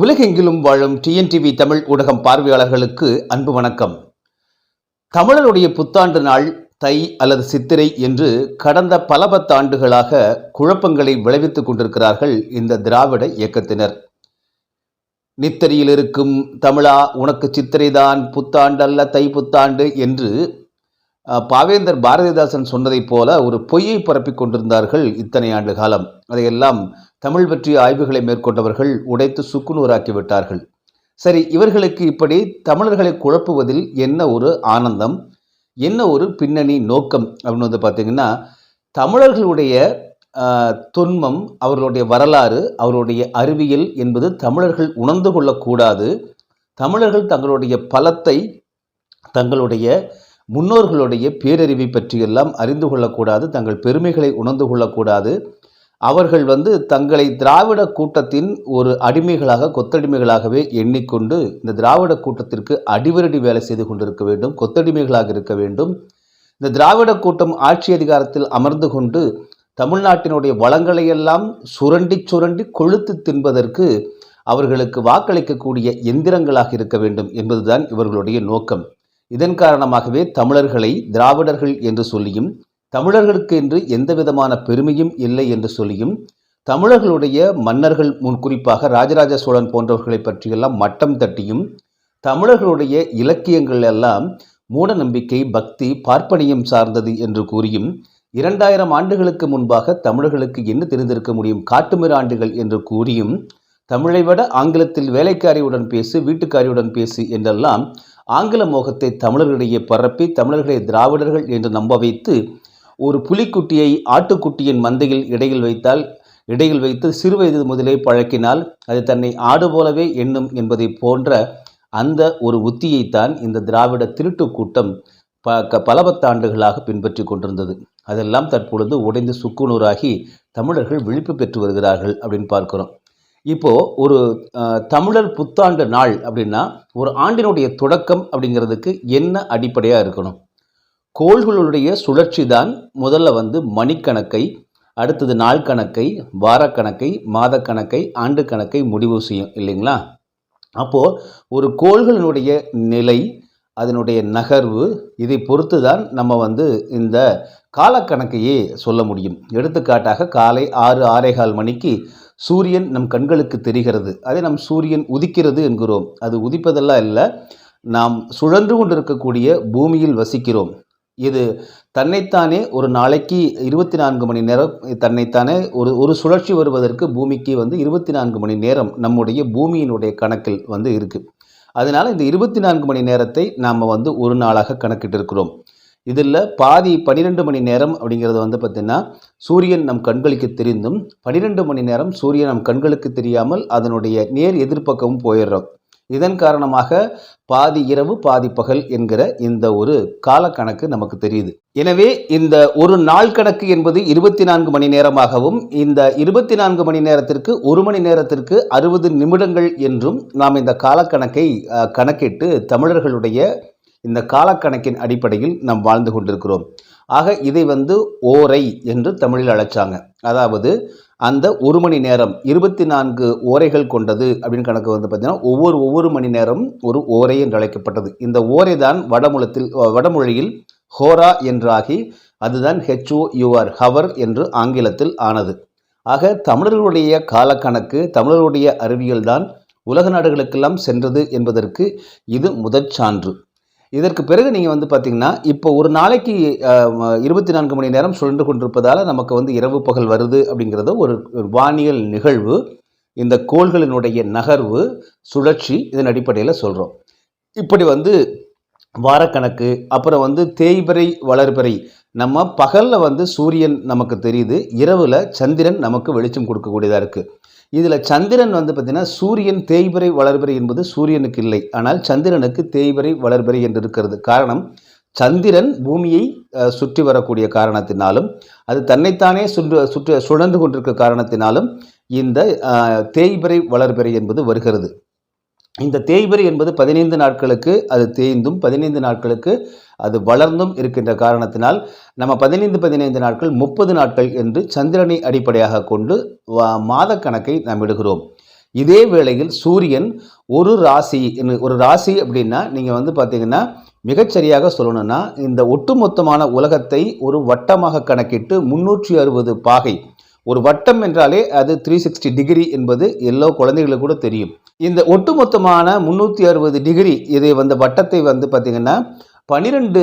உலகெங்கிலும் வாழும் டிஎன்டிவி தமிழ் ஊடகம் பார்வையாளர்களுக்கு அன்பு வணக்கம். தமிழருடைய புத்தாண்டு நாள் தை அல்லது சித்திரை என்று கடந்த பல பத்தாண்டுகளாக குழப்பங்களை விளைவித்துக் கொண்டிருக்கிறார்கள் இந்த திராவிட இயக்கத்தினர். நித்தரியில் இருக்கும் தமிழா உனக்கு சித்திரைதான் புத்தாண்டு அல்ல தை புத்தாண்டு என்று பாவேந்தர் பாரதிதாசன் சொன்னதைப் போல ஒரு பொய்யை பரப்பிக் கொண்டிருந்தார்கள் இத்தனை ஆண்டு காலம். அதையெல்லாம் தமிழ் பற்றிய ஆய்வுகளை மேற்கொண்டவர்கள் உடைத்து சுக்குநூறாக்கி விட்டார்கள். சரி இவர்களுக்கு இப்படி தமிழர்களை குழப்புவதில் என்ன ஒரு ஆனந்தம்? என்ன ஒரு பின்னணி நோக்கம்? அப்படின்னு வந்து பார்த்தீங்கன்னா தமிழர்களுடைய துன்பம் அவர்களுடைய வரலாறு அவர்களுடைய அறிவியல் என்பது தமிழர்கள் உணர்ந்து கொள்ளக்கூடாது. தமிழர்கள் தங்களுடைய பலத்தை தங்களுடைய முன்னோர்களுடைய பேரறிவை பற்றியெல்லாம் அறிந்து கொள்ளக்கூடாது தங்கள் பெருமைகளை உணர்ந்து கொள்ளக்கூடாது. அவர்கள் வந்து தங்களை திராவிட கூட்டத்தின் ஒரு அடிமைகளாக கொத்தடிமைகளாகவே எண்ணிக்கொண்டு இந்த திராவிட கூட்டத்திற்கு அடிவரடி வேலை செய்து கொண்டிருக்க வேண்டும் கொத்தடிமைகளாக இருக்க வேண்டும். இந்த திராவிட கூட்டம் ஆட்சி அதிகாரத்தில் அமர்ந்து கொண்டு தமிழ்நாட்டினுடைய வளங்களையெல்லாம் சுரண்டி சுரண்டி கொழுத்து தின்பதற்கு அவர்களுக்கு வாக்களிக்கக்கூடிய எந்திரங்களாக இருக்க வேண்டும் என்பதுதான் இவர்களுடைய நோக்கம். இதன் காரணமாகவே தமிழர்களை திராவிடர்கள் என்று சொல்லியும் தமிழர்களுக்கு என்று எந்த விதமான பெருமையும் இல்லை என்று சொல்லியும் தமிழர்களுடைய மன்னர்கள் முன் குறிப்பாக ராஜராஜ சோழன் போன்றவர்களை பற்றியெல்லாம் மட்டம் தட்டியும் தமிழர்களுடைய இலக்கியங்கள் எல்லாம் மூட நம்பிக்கை பக்தி பார்ப்பனியம் சார்ந்தது என்று கூறியும் இரண்டாயிரம் ஆண்டுகளுக்கு முன்பாக தமிழர்களுக்கு என்ன தெரிந்திருக்க முடியும் காட்டுமிராண்டுகள் என்று கூறியும் தமிழை விட ஆங்கிலத்தில் வேலைக்காரியுடன் பேசு வீட்டுக்காரியுடன் பேசு என்றெல்லாம் ஆங்கில மோகத்தை தமிழர்களிடையே பரப்பி தமிழர்களை திராவிடர்கள் என்று நம்ப வைத்து ஒரு புலிக்குட்டியை ஆட்டுக்குட்டியின் மந்தையில் இடையில் வைத்தால் இடையில் வைத்து சிறுவயது முதலே பழக்கினால் அது தன்னை ஆடு போலவே எண்ணும் என்பதை போன்ற அந்த ஒரு உத்தியைத்தான் இந்த திராவிட திருட்டு கூட்டம் ப க பல பத்தாண்டுகளாக பின்பற்றி கொண்டிருந்தது. அதெல்லாம் தற்பொழுது உடைந்து சுக்குநூறாகி தமிழர்கள் விழிப்பு பெற்று வருகிறார்கள் அப்படின்னு பார்க்கிறோம். இப்போது ஒரு தமிழர் புத்தாண்டு நாள் அப்படின்னா ஒரு ஆண்டினுடைய தொடக்கம் அப்படிங்கிறதுக்கு என்ன அடிப்படையாக இருக்கணும்? கோள்களுடைய சுழற்சி தான் முதல்ல வந்து மணிக்கணக்கை அடுத்தது நாள் கணக்கை வாரக்கணக்கை மாதக்கணக்கை ஆண்டு கணக்கை முடிவு செய்யும் இல்லைங்களா? அப்போது ஒரு கோள்களினுடைய நிலை அதனுடைய நகர்வு இதை பொறுத்து தான் நம்ம வந்து இந்த காலக்கணக்கையே சொல்ல முடியும். எடுத்துக்காட்டாக காலை ஆறு ஆறேகால் மணிக்கு சூரியன் நம் கண்களுக்கு தெரிகிறது. அதை நம் சூரியன் உதிக்கிறது என்கிறோம். அது உதிப்பதெல்லாம் இல்லை நாம் சுழன்று கொண்டிருக்கக்கூடிய பூமியில் வசிக்கிறோம். இது தன்னைத்தானே ஒரு நாளைக்கு இருபத்தி நான்கு மணி நேரம் தன்னைத்தானே ஒரு ஒரு சுழற்சி வருவதற்கு பூமிக்கு வந்து இருபத்தி நான்கு மணி நேரம் நம்முடைய பூமியினுடைய கணக்கில் வந்து இருக்குது அதனால் இந்த இருபத்தி நான்கு மணி நேரத்தை நாம் வந்து ஒரு நாளாக கணக்கிட்டு இருக்கிறோம் இதில் பாதி பன்னிரெண்டு மணி நேரம் அப்படிங்கிறது வந்து பார்த்திங்கன்னா சூரியன் நம் கண்களுக்கு தெரிந்தும் பன்னிரெண்டு மணி நேரம் சூரியன் நம் கண்களுக்கு தெரியாமல் அதனுடைய நேர் எதிர்ப்பக்கமும் போயிடுறோம். இதன் காரணமாக பாதி இரவு பாதி பகல் என்கிற இந்த ஒரு காலக்கணக்கு நமக்கு தெரியுது. எனவே இந்த ஒரு நாள் கணக்கு என்பது இருபத்தி நான்கு மணி நேரமாகவும் இந்த இருபத்தி நான்கு மணி நேரத்திற்கு ஒரு மணி நேரத்திற்கு அறுபது நிமிடங்கள் என்றும் நாம் இந்த காலக்கணக்கை கணக்கிட்டு தமிழர்களுடைய இந்த காலக்கணக்கின் அடிப்படையில் நாம் வாழ்ந்து கொண்டிருக்கிறோம். ஆக இதை வந்து ஓரை என்று தமிழில் அழைச்சாங்க. அதாவது அந்த ஒரு மணி நேரம் இருபத்தி நான்கு ஓரைகள் கொண்டது அப்படின்னு கணக்கு வந்து பார்த்தீங்கன்னா ஒவ்வொரு ஒவ்வொரு மணி நேரம் ஒரு ஓரை என்று அழைக்கப்பட்டது. இந்த ஓரை தான் வடமொழத்தில் வடமொழியில் ஹோரா என்றாகி அதுதான் ஹெச்ஓ யூஆர் ஹவர் என்று ஆங்கிலத்தில் ஆனது. ஆக தமிழர்களுடைய காலக்கணக்கு தமிழர்களுடைய அறிவியல் தான் உலக நாடுகளுக்கெல்லாம் சென்றது என்பதற்கு இது முதற் சான்று. இதற்கு பிறகு நீங்கள் வந்து பார்த்தீங்கன்னா இப்போ ஒரு நாளைக்கு இருபத்தி நான்கு மணி நேரம் சுழன்று கொண்டிருப்பதால் நமக்கு வந்து இரவு பகல் வருது அப்படிங்கிறத ஒரு வானியல் நிகழ்வு. இந்த கோள்களினுடைய நகர்வு சுழற்சி இதன் அடிப்படையில் சொல்கிறோம் இப்படி வந்து வாரக்கணக்கு அப்புறம் வந்து தேய்பிறை வளர்பிறை. நம்ம பகலில் வந்து சூரியன் நமக்கு தெரியுது இரவில் சந்திரன் நமக்கு வெளிச்சம் கொடுக்கக்கூடியதாக இருக்குது இதில் சந்திரன் வந்து பார்த்திங்கன்னா சூரியன் தேய்பிறை வளர்பிறை என்பது சூரியனுக்கு இல்லை. ஆனால் சந்திரனுக்கு தேய்பிறை வளர்பிறை என்று இருக்கிறது. காரணம் சந்திரன் பூமியை சுற்றி வரக்கூடிய காரணத்தினாலும் அது தன்னைத்தானே சுற்று சுற்று சுழந்து கொண்டிருக்க காரணத்தினாலும் இந்த தேய்பிறை வளர்பிறை என்பது வருகிறது. இந்த தேய்பிறை என்பது பதினைந்து நாட்களுக்கு அது தேய்ந்தும் பதினைந்து நாட்களுக்கு அது வளர்ந்தும் இருக்கின்ற காரணத்தினால் நம்ம பதினைந்து பதினைந்து நாட்கள் முப்பது நாட்கள் என்று சந்திரனை அடிப்படையாக கொண்டு வா- மாதக் கணக்கை நாம் இடுகிறோம். இதே வேளையில் சூரியன் ஒரு ராசி என்ன- ஒரு ராசி அப்படின்னா நீங்கள் வந்து பார்த்தீங்கன்னா மிகச்சரியாக சொல்லணும்னா இந்த ஒட்டுமொத்தமான உலகத்தை ஒரு வட்டமாக கணக்கிட்டு முன்னூற்றி அறுபது பாகை ஒரு வட்டம் என்றாலே அது த்ரீ சிக்ஸ்டி டிகிரி என்பது எல்லா குழந்தைகளுக்கு கூட தெரியும். இந்த ஒட்டுமொத்தமான முந்நூற்றி அறுபது டிகிரி இதை வந்து வட்டத்தை வந்து பார்த்தீங்கன்னா பனிரெண்டு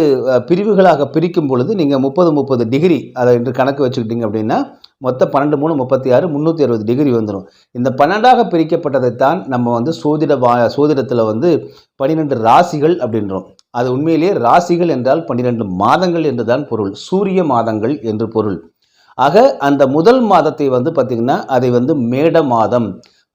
பிரிவுகளாக பிரிக்கும் பொழுது நீங்கள் முப்பது முப்பது டிகிரி அதை என்று கணக்கு வச்சுக்கிட்டீங்க அப்படின்னா மொத்தம் பன்னெண்டு மூணு முப்பத்தி ஆறு முந்நூற்றி அறுபது டிகிரி வந்துடும் இந்த பன்னெண்டாக பிரிக்கப்பட்டதைத்தான் நம்ம வந்து சோதிட வா சோதிடத்தில் வந்து பன்னிரெண்டு ராசிகள் அப்படின்றோம். அது உண்மையிலேயே ராசிகள் என்றால் பன்னிரெண்டு மாதங்கள் என்று தான் பொருள். சூரிய மாதங்கள் என்று பொருள். ஆக அந்த முதல் மாதத்தை வந்து பார்த்திங்கன்னா அதை வந்து மேட மாதம்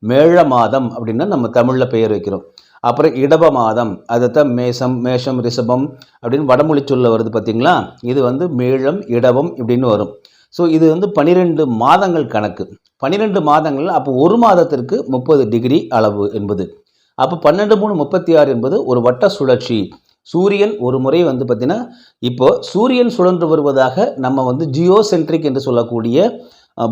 மேழ மாதம் அப்படின்னா நம்ம தமிழில் பெயர் வைக்கிறோம். அப்புறம் இடப மாதம் அதைத்தான் மேஷம் மேஷம் ரிஷபம் அப்படின்னு வடமொழி சொல்ல வருது பார்த்திங்களா இது வந்து மேழம் இடவம் இப்படின்னு வரும். ஸோ இது வந்து பன்னிரெண்டு மாதங்கள் கணக்கு. பன்னிரெண்டு மாதங்கள் அப்போ ஒரு மாதத்திற்கு முப்பது டிகிரி அளவு என்பது. அப்போ பன்னெண்டு மூணு முப்பத்தி ஆறு என்பது ஒரு வட்ட சுழற்சி. சூரியன் ஒரு முறை வந்து பார்த்திங்கன்னா இப்போ சூரியன் சுழன்று வருவதாக நம்ம வந்து ஜியோ சென்ட்ரிக் என்று சொல்லக்கூடிய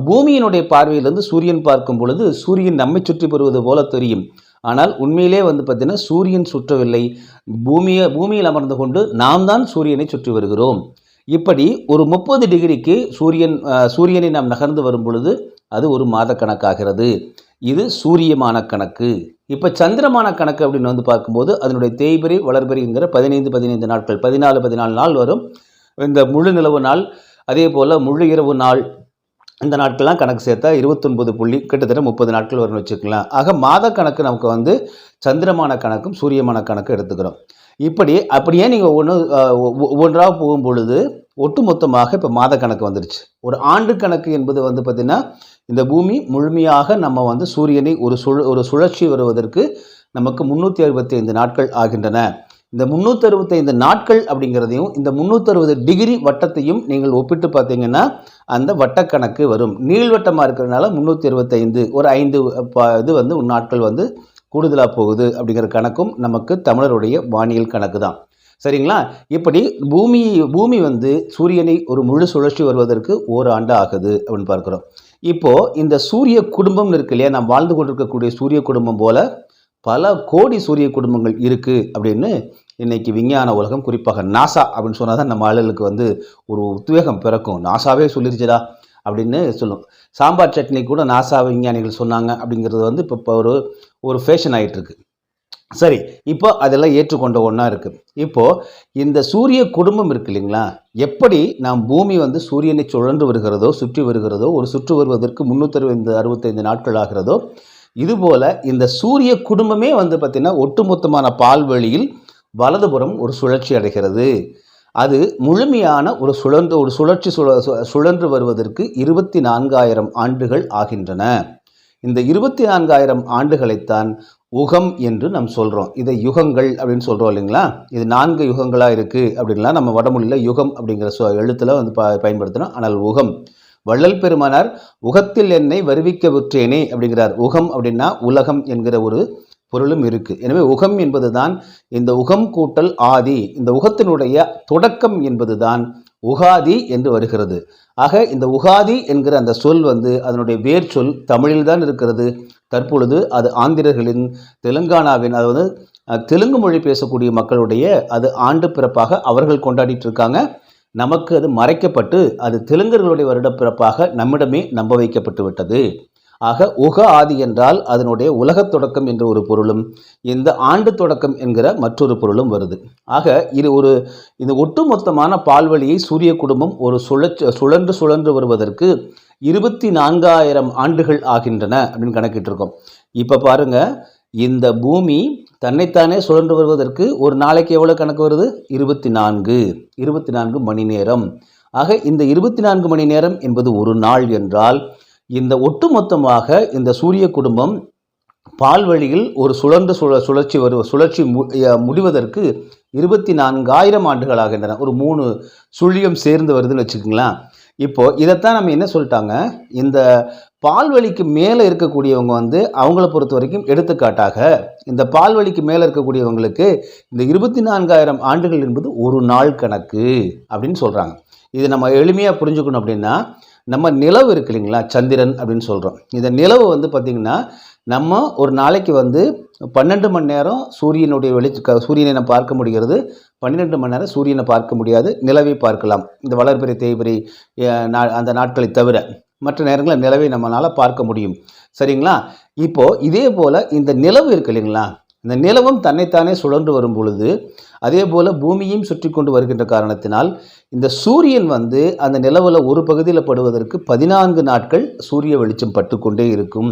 பூமியினுடைய பார்வையிலிருந்து சூரியன் பார்க்கும் பொழுது சூரியன் நம்மை சுற்றி பெறுவது போல தெரியும். ஆனால் உண்மையிலே வந்து பார்த்திங்கன்னா சூரியன் சுற்றவில்லை. பூமியை பூமியில் அமர்ந்து கொண்டு நாம் தான் சூரியனை சுற்றி வருகிறோம். இப்படி ஒரு முப்பது டிகிரிக்கு சூரியன் சூரியனை நாம் நகர்ந்து வரும் பொழுது அது ஒரு மாத கணக்காகிறது. இது சூரியமான கணக்கு. இப்போ சந்திரமான கணக்கு அப்படின்னு வந்து பார்க்கும்போது அதனுடைய தேய்பிரி வளர்பிரிங்கிற பதினைந்து பதினைந்து நாட்கள் பதினாலு பதினாலு நாள் வரும். இந்த முழு நிலவு நாள் அதே போல் முழு இரவு நாள் இந்த நாட்கள்லாம் கணக்கு சேர்த்தா இருபத்தொன்பது புள்ளி கிட்டத்தட்ட முப்பது நாட்கள் வரும்னு வச்சுக்கலாம் ஆக மாத கணக்கு நமக்கு வந்து சந்திரமான கணக்கும் சூரியமான கணக்கும் எடுத்துக்கிறோம். இப்படி அப்படியே நீங்கள் ஒன்று ஒவ்வொன்றாக போகும் பொழுது ஒட்டுமொத்தமாக இப்போ மாத கணக்கு வந்துருச்சு. ஒரு ஆண்டு கணக்கு என்பது வந்து பார்த்திங்கன்னா இந்த பூமி முழுமையாக நம்ம வந்து சூரியனை ஒரு சுழ ஒரு சுழற்சி வருவதற்கு நமக்கு முந்நூற்றி அறுபத்தி ஐந்து நாட்கள் ஆகின்றன. இந்த முந்நூற்றி அறுபத்தைந்து நாட்கள் அப்படிங்கிறதையும் இந்த முந்நூற்றறுபது டிகிரி வட்டத்தையும் நீங்கள் ஒப்பிட்டு பார்த்தீங்கன்னா அந்த வட்டக்கணக்கு வரும். நீள்வட்டமாக இருக்கிறதுனால முந்நூற்றி அறுபத்தைந்து ஒரு ஐந்து இது வந்து நாட்கள் வந்து கூடுதலாக போகுது அப்படிங்கிற கணக்கும் நமக்கு தமிழருடைய வானியல் கணக்கு தான். சரிங்களா? இப்படி பூமி பூமி வந்து சூரியனை ஒரு முழு சுழற்சி வருவதற்கு ஓராண்டு ஆகுது அப்படின்னு பார்க்குறோம். இப்போ இந்த சூரிய குடும்பம்னு இருக்கு இல்லையா நாம் வாழ்ந்து கொண்டிருக்கக்கூடிய சூரிய குடும்பம் போல பல கோடி சூரிய குடும்பங்கள் இருக்கு அப்படின்னு இன்னைக்கு விஞ்ஞான உலகம் குறிப்பாக நாசா அப்படின்னு சொன்னால் தான் நம்ம ஆளுகளுக்கு வந்து ஒரு உத்வேகம் பிறக்கும். நாசாவே சொல்லிருச்சுடா அப்படின்னு சொல்லும். சாம்பார் சட்னி கூட நாசா விஞ்ஞானிகள் சொன்னாங்க அப்படிங்கிறது வந்து இப்போ ஒரு ஒரு ஃபேஷன் ஆயிட்டு இருக்கு. சரி இப்போ அதெல்லாம் ஏற்றுக்கொண்ட ஒன்றா இருக்குது இப்போது இந்த சூரிய குடும்பம் இருக்கு இல்லைங்களா? எப்படி நாம் பூமி வந்து சூரியனை சுழன்று வருகிறதோ சுற்றி வருகிறதோ ஒரு சுற்று வருவதற்கு முந்நூற்றி அறுபத்தைந்து நாட்கள் ஆகிறதோ இதுபோல் இந்த சூரிய குடும்பமே வந்து பார்த்திங்கன்னா ஒட்டுமொத்தமான பால்வெளியில் வலதுபுறம் ஒரு சுழற்சி அடைகிறது. அது முழுமையான ஒரு சுழன்று ஒரு சுழற்சி சுழ சு- சுழன்று வருவதற்கு இருபத்தி நான்காயிரம் ஆண்டுகள் ஆகின்றன. இந்த இருபத்தி நான்காயிரம் ஆண்டுகளைத்தான் உகம் என்று நாம் சொல்கிறோம் இதை யுகங்கள் அப்படின்னு சொல்கிறோம் இல்லைங்களா? இது நான்கு யுகங்களாக இருக்குது அப்படின்லாம் நம்ம வடமொழியில் யுகம் அப்படிங்கிற சொ எழுத்தில் வந்து ப பயன்படுத்துகிறோம் ஆனால் உகம். வள்ளல் பெருமானார் உகத்தில் என்னை வருவிக்க விற்றேனே அப்படிங்கிறார். உகம் அப்படின்னா உலகம் என்கிற ஒரு பொருளும் இருக்குது எனவே உகம் என்பது தான் இந்த உகம் கூட்டல் ஆதி. இந்த உகத்தினுடைய தொடக்கம் என்பது தான் உகாதி என்று வருகிறது. ஆக இந்த உகாதி என்கிற அந்த சொல் வந்து அதனுடைய வேர் சொல் தமிழில் தான் இருக்கிறது. தற்பொழுது அது ஆந்திரர்களின் தெலுங்கானாவின் அதாவது தெலுங்கு மொழி பேசக்கூடிய மக்களுடைய அது ஆண்டு பிறப்பாக அவர்கள் கொண்டாடிட்டு இருக்காங்க. நமக்கு அது மறைக்கப்பட்டு அது தெலுங்கர்களுடைய வருடப்பிறப்பாக நம்மிடமே நம்ப வைக்கப்பட்டு விட்டது. ஆக உக ஆதி என்றால் அதனுடைய உலகத் தொடக்கம் என்ற ஒரு பொருளும் இந்த ஆண்டு தொடக்கம் என்கிற மற்றொரு பொருளும் வருது. ஆக இது ஒரு இந்த ஒட்டுமொத்தமான பால்வழியை சூரிய குடும்பம் ஒரு சுழற்சி சுழன்று சுழன்று வருவதற்கு இருபத்தி நான்காயிரம் ஆண்டுகள் ஆகின்றன அப்படின்னு கணக்கிட்டு இருக்கோம் இப்போ பாருங்க இந்த பூமி தன்னைத்தானே சுழன்று வருவதற்கு ஒரு நாளைக்கு எவ்வளோ கணக்கு வருது? இருபத்தி நான்கு இருபத்தி நான்கு மணி நேரம். ஆக இந்த இருபத்தி நான்கு மணி நேரம் என்பது ஒரு நாள் என்றால் இந்த ஒட்டுமொத்தமாக இந்த சூரிய குடும்பம் பால்வழியில் ஒரு சுழன்று சுழ சுழற்சி வரு சுழற்சி மு முடிவதற்கு இருபத்தி நான்காயிரம் ஆண்டுகள் ஆகின்றன. ஒரு மூணு சுழியம் சேர்ந்து வருதுன்னு வச்சுக்கோங்களேன். இப்போது இதைத்தான் நம்ம என்ன சொல்லிட்டாங்க? இந்த பால்வழிக்கு மேலே இருக்கக்கூடியவங்க வந்து அவங்கள பொறுத்த வரைக்கும் எடுத்துக்காட்டாக இந்த பால்வழிக்கு மேலே இருக்கக்கூடியவங்களுக்கு இந்த இருபத்தி நான்காயிரம் ஆண்டுகள் என்பது ஒரு நாள் கணக்கு அப்படின்னு சொல்கிறாங்க இது நம்ம எளிமையாக புரிஞ்சுக்கணும் அப்படின்னா நம்ம நிலவு இருக்கு இல்லைங்களா? சந்திரன் அப்படின்னு சொல்கிறோம் இந்த நிலவு வந்து பார்த்திங்கன்னா நம்ம ஒரு நாளைக்கு வந்து பன்னெண்டு மணி நேரம் சூரியனுடைய வெளிச்ச சூரியனை நம்ம பார்க்க முடிகிறது. பன்னிரெண்டு மணி நேரம் சூரியனை பார்க்க முடியாது. நிலவை பார்க்கலாம். இந்த வளர்பிறை தேய்பிறை நா- அந்த நாட்களை தவிர மற்ற நேரங்களில் நிலவை நம்மளால் பார்க்க முடியும். சரிங்களா? இப்போது இதே போல் இந்த நிலவு இருக்கு இல்லைங்களா? இந்த நிலவும் தன்னைத்தானே சுழன்று வரும் பொழுது அதே போல் பூமியையும் சுற்றி கொண்டு வருகின்ற காரணத்தினால் இந்த சூரியன் வந்து அந்த நிலவில் ஒரு பகுதியில் படுவதற்கு பதினான்கு நாட்கள் சூரிய வெளிச்சம் பட்டுக்கொண்டே இருக்கும்.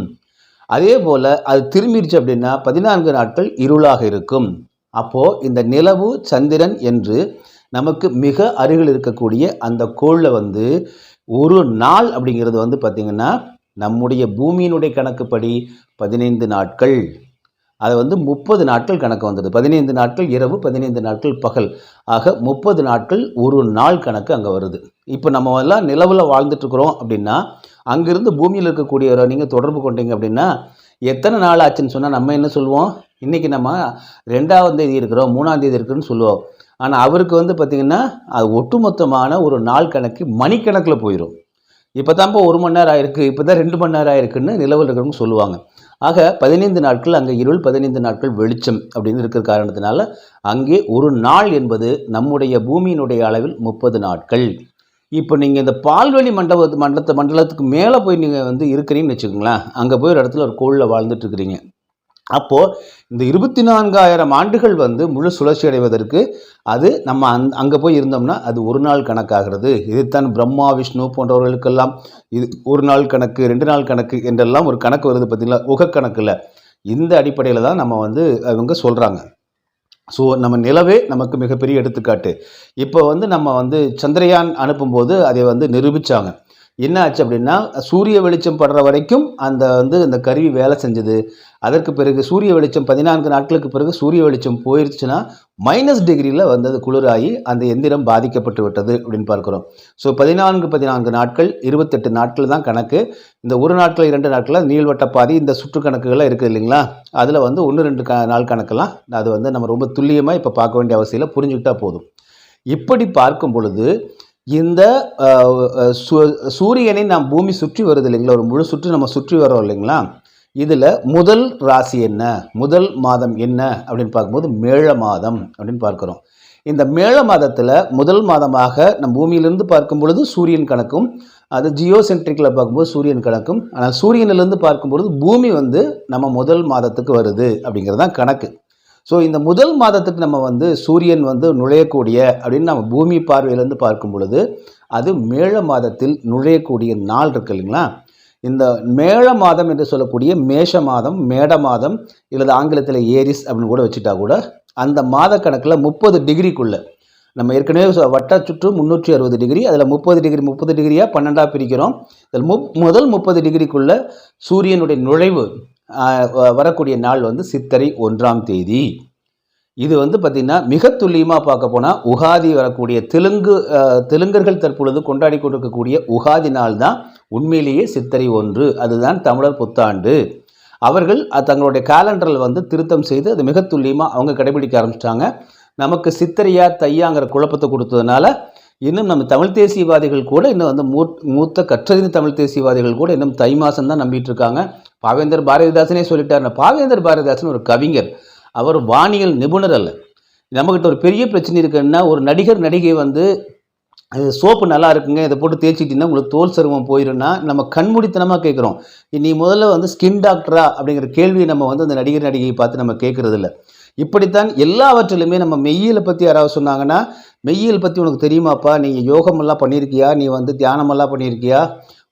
அதே போல் அது திரும்பிடுச்சு அப்படின்னா பதினான்கு நாட்கள் இருளாக இருக்கும். அப்போது இந்த நிலவு சந்திரன் என்று நமக்கு மிக அருகில் இருக்கக்கூடிய அந்த கோளில் வந்து ஒரு நாள் அப்படிங்கிறது வந்து பார்த்திங்கன்னா நம்முடைய பூமியினுடைய கணக்குப்படி பதினைந்து நாட்கள். அது வந்து முப்பது நாட்கள் கணக்கு வந்தது. பதினைந்து நாட்கள் இரவு பதினைந்து நாட்கள் பகல். ஆக முப்பது நாட்கள் ஒரு நாள் கணக்கு அங்கே வருது. இப்போ நம்ம எல்லாம் நிலவில் வாழ்ந்துட்டுருக்குறோம் அப்படின்னா அங்கேருந்து பூமியில் இருக்கக்கூடியவரை நீங்கள் தொடர்பு கொண்டீங்க அப்படின்னா எத்தனை நாள் ஆச்சுன்னு சொன்னால் நம்ம என்ன சொல்லுவோம்? இன்றைக்கி நம்ம ரெண்டாவது தேதி இருக்கிறோம் மூணாம் தேதி இருக்குன்னு சொல்லுவோம். ஆனால் அவருக்கு வந்து பார்த்திங்கன்னா அது ஒட்டுமொத்தமான ஒரு நாள் கணக்கு மணிக்கணக்கில் போயிடும் இப்போ தான்ப்பா ஒரு மணி நேரம் ஆயிருக்கு இப்போ தான் ரெண்டு மணி நேரம் ஆயிருக்குன்னு நிலவில் இருக்கிறவங்க சொல்லுவாங்க. ஆக பதினைந்து நாட்கள் அங்கே இருள் பதினைந்து நாட்கள் வெளிச்சம் அப்படின்னு இருக்கிற காரணத்தினால அங்கே ஒரு நாள் என்பது நம்முடைய பூமியினுடைய அளவில் முப்பது நாட்கள். இப்போ நீங்கள் இந்த பால்வெளி மண்டபத்து மண்டலத்தை மண்டலத்துக்கு மேலே போய் நீங்கள் வந்து இருக்கிறீங்கன்னு வச்சுக்கோங்களேன் அங்கே போய் ஒரு இடத்துல ஒரு கோளில் வாழ்ந்துட்டு இருக்கிறீங்க. அப்போது இந்த இருபத்தி நான்காயிரம் ஆண்டுகள் வந்து முழு சுழற்சி அடைவதற்கு அது நம்ம அந் அங்கே போய் இருந்தோம்னா அது ஒரு நாள் கணக்காகிறது. இதைத்தான் பிரம்மா விஷ்ணு போன்றவர்களுக்கெல்லாம் இது ஒரு நாள் கணக்கு ரெண்டு நாள் கணக்கு என்றெல்லாம் ஒரு கணக்கு வருது பார்த்தீங்களா? உக கணக்கில் இந்த அடிப்படையில் தான் நம்ம வந்து அவங்க சொல்கிறாங்க ஸோ நம்ம நிலவே நமக்கு மிகப்பெரிய எடுத்துக்காட்டு. இப்போ வந்து நம்ம வந்து சந்திரயான் அனுப்பும்போது அதை வந்து நிரூபித்தாங்க என்ன ஆச்சு அப்படின்னா சூரிய வெளிச்சம் படுற வரைக்கும் அந்த வந்து அந்த கருவி வேலை செஞ்சது. அதற்கு பிறகு சூரிய வெளிச்சம் பதினான்கு நாட்களுக்கு பிறகு சூரிய வெளிச்சம் போயிருச்சுன்னா மைனஸ் டிகிரியில் வந்து அது குளிராகி அந்த எந்திரம் பாதிக்கப்பட்டு விட்டது அப்படின்னு பார்க்குறோம். ஸோ பதினான்கு பதினான்கு நாட்கள் இருபத்தெட்டு நாட்கள் தான் கணக்கு. இந்த ஒரு நாட்கள் இரண்டு நாட்களில் நீள்வட்ட பாதி இந்த சுற்று கணக்குகள்லாம் இருக்குது இல்லைங்களா? அதில் வந்து ஒன்று ரெண்டு க நாள் கணக்கெல்லாம் அது வந்து நம்ம ரொம்ப துல்லியமாக இப்போ பார்க்க வேண்டிய அவசியம் இல்லை புரிஞ்சுக்கிட்டா போதும். இப்படி பார்க்கும் பொழுது இந்த சூ- சூரியனை நாம் பூமி சுற்றி வருது இல்லைங்களா? ஒரு முழு சுற்றி நம்ம சுற்றி வரோம் இல்லைங்களா? இதில் முதல் ராசி என்ன? முதல் மாதம் என்ன? அப்படின்னு பார்க்கும்போது மேழ மாதம் அப்படின்னு பார்க்குறோம். இந்த மேழ மாதத்தில் முதல் மாதமாக நம் பூமியிலிருந்து பார்க்கும் பொழுது சூரியன் கணக்கும் அது ஜியோ சென்ட்ரிக்கில் பார்க்கும்போது சூரியன் கணக்கும் ஆனால் சூரியனிலிருந்து பார்க்கும்பொழுது பூமி வந்து நம்ம முதல் மாதத்துக்கு வருது அப்படிங்கிறது தான் கணக்கு. ஸோ இந்த முதல் மாதத்துக்கு நம்ம வந்து சூரியன் வந்து நுழையக்கூடிய அப்படின்னு நம்ம பூமி பார்வையிலேருந்து பார்க்கும் பொழுது அது மேழ மாதத்தில் நுழையக்கூடிய நாள் இருக்கு இல்லைங்களா? இந்த மேழ மாதம் என்று சொல்லக்கூடிய மேஷ மாதம் மேட மாதம் இல்லது ஆங்கிலத்தில் ஏரிஸ் அப்படின்னு கூட வச்சுட்டா கூட அந்த மாத கணக்கில் முப்பது டிகிரிக்குள்ளே நம்ம ஏற்கனவே வட்ட சுற்று முந்நூற்றி அறுபது டிகிரி அதில் முப்பது டிகிரி முப்பது டிகிரியாக பன்னெண்டாக பிரிக்கிறோம். இதில் முப் முதல் முப்பது டிகிரிக்குள்ளே சூரியனுடைய நுழைவு வரக்கூடிய நாள் வந்து சித்திரை ஒன்றாம் தேதி. இது வந்து பார்த்திங்கன்னா மிக துல்லியமாக பார்க்க போனால் உகாதி வரக்கூடிய தெலுங்கு தெலுங்கர்கள் தற்பொழுது கொண்டாடி கொண்டிருக்கக்கூடிய உகாதி நாள் தான் உண்மையிலேயே சித்திரை ஒன்று அதுதான் தமிழர் புத்தாண்டு. அவர்கள் அது தங்களுடைய காலண்டரில் வந்து திருத்தம் செய்து அது மிக துல்லியமாக அவங்க கடைபிடிக்க ஆரம்பிச்சிட்டாங்க. நமக்கு சித்திரையா தையாங்கிற குழப்பத்தை கொடுத்ததுனால இன்னும் நம்ம தமிழ் தேசியவாதிகள் கூட இன்னும் வந்து மூ மூத்த கற்றறிந்த தமிழ் தேசியவாதிகள் கூட இன்னும் தை மாதம் தான் நம்பிட்டு இருக்காங்க. பாவேந்தர் பாரதிதாசனே சொல்லிட்டார் பாவேந்தர் பாரதிதாசன் ஒரு கவிஞர். அவர் வானியல் நிபுணர் அல்ல. நம்மக்கிட்ட ஒரு பெரிய பிரச்சனை இருக்குன்னா ஒரு நடிகர் நடிகை வந்து அது சோப்பு நல்லா இருக்குங்க இதை போட்டு தேய்ச்சிட்டிங்கன்னா உங்களுக்கு தோல் சருமம் போயிரும்னா நம்ம கண்மூடித்தனமாக கேட்குறோம். நீ முதல்ல வந்து ஸ்கின் டாக்டரா அப்படிங்கிற கேள்வியை நம்ம வந்து அந்த நடிகர் நடிகையை பார்த்து நம்ம கேட்குறது இல்லை இப்படித்தான் எல்லாவற்றிலுமே நம்ம மெய்யியலை பற்றி யாராவது சொன்னாங்கன்னா மெய்யியல் பற்றி உனக்கு தெரியுமாப்பா? நீங்கள் யோகமெல்லாம் பண்ணியிருக்கியா? நீ வந்து தியானமெல்லாம் பண்ணியிருக்கியா?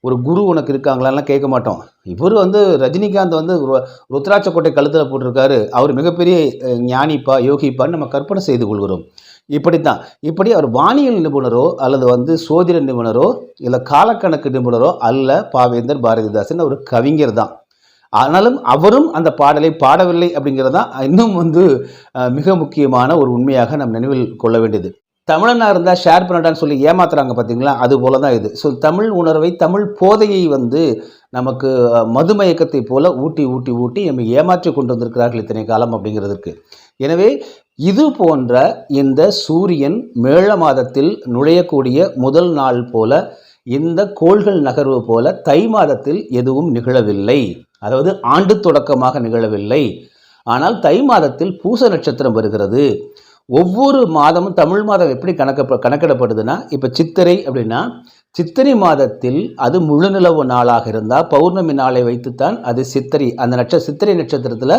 ஒரு குரு உனக்கு இருக்காங்களான்லாம் கேட்க மாட்டோம். இவர் வந்து ரஜினிகாந்த் வந்து ருத்ராட்சக்கோட்டை கழுத்தில் போட்டிருக்காரு. அவர் மிகப்பெரிய ஞானிப்பா யோகிப்பான்னு நம்ம கற்பனை செய்து கொள்கிறோம். இப்படித்தான். இப்படி அவர் வானியல் நிபுணரோ அல்லது வந்து சோதிட நிபுணரோ இல்லை காலக்கணக்கு நிபுணரோ அல்ல பாவேந்தர் பாரதிதாசன் ஒரு கவிஞர் தான். ஆனாலும் அவரும் அந்த பாடலை பாடவில்லை அப்படிங்கிறது தான் இன்னும் வந்து மிக முக்கியமான ஒரு உண்மையாக நம் நினைவில் கொள்ள வேண்டியது. தமிழனாக இருந்தால் ஷேர் பண்ணடான்னு சொல்லி ஏமாத்துறாங்க பார்த்தீங்களா அது போல தான் இது. ஸோ தமிழ் உணர்வை தமிழ் போதையை வந்து நமக்கு மதுமயக்கத்தை போல ஊட்டி ஊட்டி ஊட்டி நம்ம ஏமாற்றி கொண்டு வந்திருக்கிறார்கள் இத்தனை காலம் அப்படிங்கிறதுக்கு எனவே இது போன்ற இந்த சூரியன் மேழ மாதத்தில் நுழையக்கூடிய முதல் நாள் போல இந்த கோள்கள் நகர்வு போல தை மாதத்தில் எதுவும் நிகழவில்லை. அதாவது ஆண்டு தொடக்கமாக நிகழவில்லை. ஆனால் தை மாதத்தில் பூச நட்சத்திரம் வருகிறது. ஒவ்வொரு மாதமும் தமிழ் மாதம் எப்படி கணக்க கணக்கிடப்படுதுன்னா இப்போ சித்திரை அப்படின்னா சித்திரை மாதத்தில் அது முழுநிலவு நாளாக இருந்தால் பௌர்ணமி நாளை வைத்துத்தான் அது சித்திரை அந்த நட்ச சித்திரை நட்சத்திரத்தில்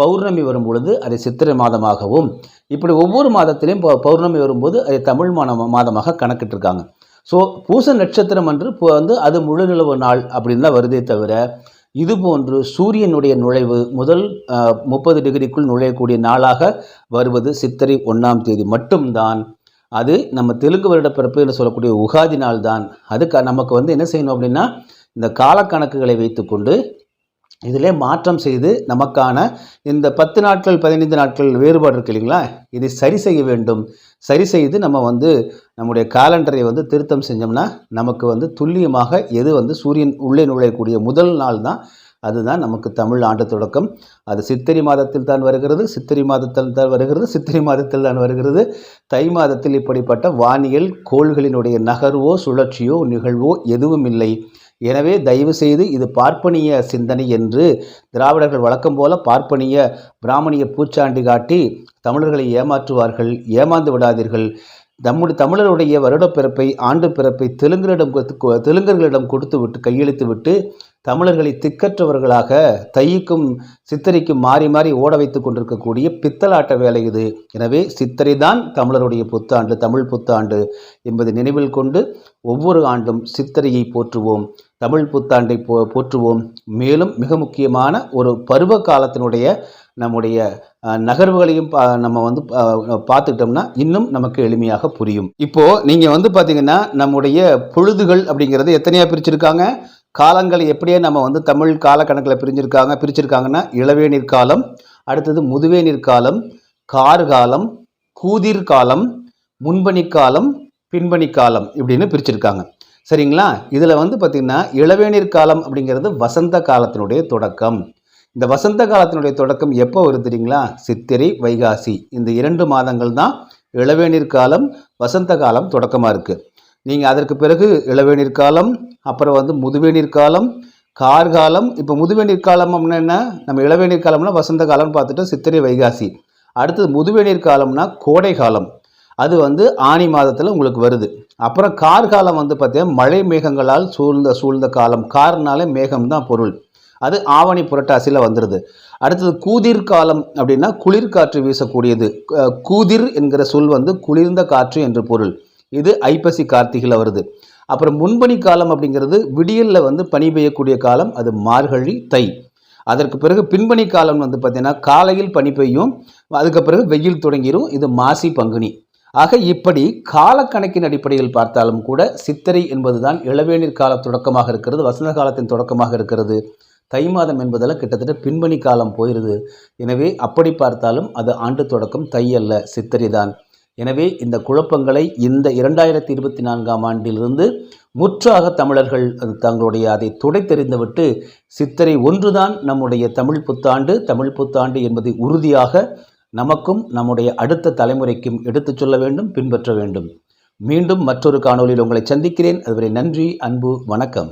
பௌர்ணமி வரும் பொழுது அதை சித்திரை மாதமாகவும் இப்படி ஒவ்வொரு மாதத்திலையும் பௌர்ணமி வரும்போது அதை தமிழ் மாதம் மாதமாக கணக்கிட்டிருக்காங்க. ஸோ பூச நட்சத்திரம் அன்று இப்போ வந்து அது முழு நிலவு நாள் அப்படின்னு தான் வருதே தவிர இது போன்று சூரியனுடைய நுழைவு முதல் முப்பது டிகிரிக்குள் நுழையக்கூடிய நாளாக வருவது சித்திரை ஒன்றாம் தேதி மட்டும்தான். அது நம்ம தெலுங்கு வருட பிறப்பு என்று சொல்லக்கூடிய உகாதி நாள் தான் அதுக்கு நமக்கு வந்து என்ன செய்யணும் அப்படின்னா இந்த காலக்கணக்குகளை வைத்துக்கொண்டு இதிலே மாற்றம் செய்து நமக்கான இந்த பத்து நாட்கள் பதினைந்து நாட்கள் வேறுபாடு இருக்கு இல்லைங்களா? இதை சரி செய்ய வேண்டும். சரி செய்து நம்ம வந்து நம்முடைய காலண்டரை வந்து திருத்தம் செஞ்சோம்னா நமக்கு வந்து துல்லியமாக எது வந்து சூரியன் உள்ளே நுழையக்கூடிய முதல் நாள் தான் அதுதான் நமக்கு தமிழ் ஆண்டு தொடக்கம். அது சித்திரை மாதத்தில் தான் வருகிறது சித்திரை மாதத்தில் தான் வருகிறது சித்திரை மாதத்தில் தான் வருகிறது. தை மாதத்தில் இப்படிப்பட்ட வானியல் கோள்களினுடைய நகர்வோ சுழற்சியோ நிகழ்வோ எதுவும் இல்லை. எனவே தயவு செய்து இது பார்ப்பனிய சிந்தனை என்று திராவிடர்கள் வழக்கம் போல பார்ப்பனிய பிராமணிய பூச்சாண்டி காட்டி தமிழர்களை ஏமாற்றுவார்கள் ஏமாந்து விடாதீர்கள். நம்முடைய தமிழருடைய வருடப்பிறப்பை ஆண்டு பிறப்பை தெலுங்கரிடம் கொடுத்து- தெலுங்கர்களிடம் கொடுத்து விட்டு கையெழுத்து விட்டு தமிழர்களை திக்கற்றவர்களாக தைக்கும் சித்தரிக்கும் மாறி மாறி ஓட வைத்து கொண்டிருக்கக்கூடிய பித்தலாட்ட வேலை இது. எனவே சித்தரை தான் தமிழருடைய புத்தாண்டு தமிழ் புத்தாண்டு என்பதை நினைவில் கொண்டு ஒவ்வொரு ஆண்டும் சித்தரையை போற்றுவோம். தமிழ் புத்தாண்டை போ போற்றுவோம். மேலும் மிக முக்கியமான ஒரு பருவ காலத்தினுடைய நம்முடைய நகர்வுகளையும் பா- நம்ம வந்து பா- பார்த்துக்கிட்டோம்னா இன்னும் நமக்கு எளிமையாக புரியும். இப்போ நீங்கள் வந்து பார்த்தீங்கன்னா நம்முடைய பொழுதுகள் அப்படிங்கிறது எத்தனையாக பிரிச்சிருக்காங்க? காலங்கள் எப்படியே நம்ம வந்து தமிழ் காலக்கணக்கில் பிரிஞ்சிருக்காங்க பிரிச்சிருக்காங்கன்னா இளவேநீர் காலம் அடுத்தது முதுவேநீர் காலம் கார்காலம் கூதிர் காலம் முன்பணி காலம் பின்பணி காலம் இப்படின்னு பிரிச்சிருக்காங்க. சரிங்களா? இதில் வந்து பார்த்திங்கன்னா இளவேநீர் காலம் அப்படிங்கிறது வசந்த காலத்தினுடைய தொடக்கம். இந்த வசந்த காலத்தினுடைய தொடக்கம் எப்போ வருது தெரியுங்களா? சித்திரை வைகாசி. இந்த இரண்டு மாதங்கள் தான் இளவேநீர் காலம் வசந்த காலம் தொடக்கமாக இருக்குது நீங்கள் அதற்கு பிறகு இளவேநீர் காலம் அப்புறம் வந்து முதுவேநீர் காலம் கார்காலம் இப்போ முதுவேநீர் காலம் அப்படின்னா என்ன? நம்ம இளவேநீர் காலம்னா வசந்த காலம்னு பார்த்துட்டு சித்திரை வைகாசி. அடுத்தது முதுவேநீர் காலம்னா கோடை காலம். அது வந்து ஆனி மாதத்தில் உங்களுக்கு வருது. அப்புறம் கார்காலம் வந்து பார்த்தீங்கன்னா மழை மேகங்களால் சூழ்ந்த சூழ்ந்த காலம். கார்னாலே மேகம் தான் பொருள். அது ஆவணி புரட்டாசியில் வந்துடுது அடுத்தது கூதிர் காலம் அப்படின்னா குளிர்காற்று வீசக்கூடியது. கூதிர் என்கிற சொல் வந்து குளிர்ந்த காற்று என்று பொருள். இது ஐப்பசி கார்த்திகையில் வருது. அப்புறம் முன்பணி காலம் அப்படிங்கிறது விடியலில் வந்து பனி பெய்யக்கூடிய காலம். அது மார்கழி தை. அதற்கு பிறகு பின்பணி காலம் வந்து பார்த்திங்கன்னா காலையில் பனி பெய்யும். அதுக்கு பிறகு வெயில் தொடங்கிரும். இது மாசி பங்குனி. ஆக இப்படி காலக்கணக்கின் அடிப்படையில் பார்த்தாலும் கூட சித்திரை என்பதுதான் இளவேநீர் கால தொடக்கமாக இருக்கிறது வசந்த காலத்தின் தொடக்கமாக இருக்கிறது. தை மாதம் என்பதெல்லாம் கிட்டத்தட்ட பின்பணி காலம் போயிடுது எனவே அப்படி பார்த்தாலும் அது ஆண்டு தொடக்கம் தை அல்ல சித்திரை தான் எனவே இந்த குழப்பங்களை இந்த இரண்டாயிரத்தி இருபத்தி நான்காம் ஆண்டிலிருந்து முற்றாக தமிழர்கள் தங்களுடைய அதை துடைத்தெறிந்துவிட்டு சித்திரை ஒன்றுதான் நம்முடைய தமிழ் புத்தாண்டு தமிழ் புத்தாண்டு என்பதை உறுதியாக நமக்கும் நம்முடைய அடுத்த தலைமுறைக்கும் எடுத்துச் சொல்ல வேண்டும் பின்பற்ற வேண்டும். மீண்டும் மற்றொரு காணொளியில் உங்களை சந்திக்கிறேன். அதுவரை நன்றி அன்பு வணக்கம்.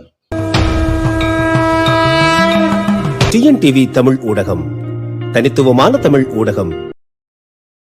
டிஎன்டிவி தமிழ் ஊடகம். தனித்துவமான தமிழ் ஊடகம்.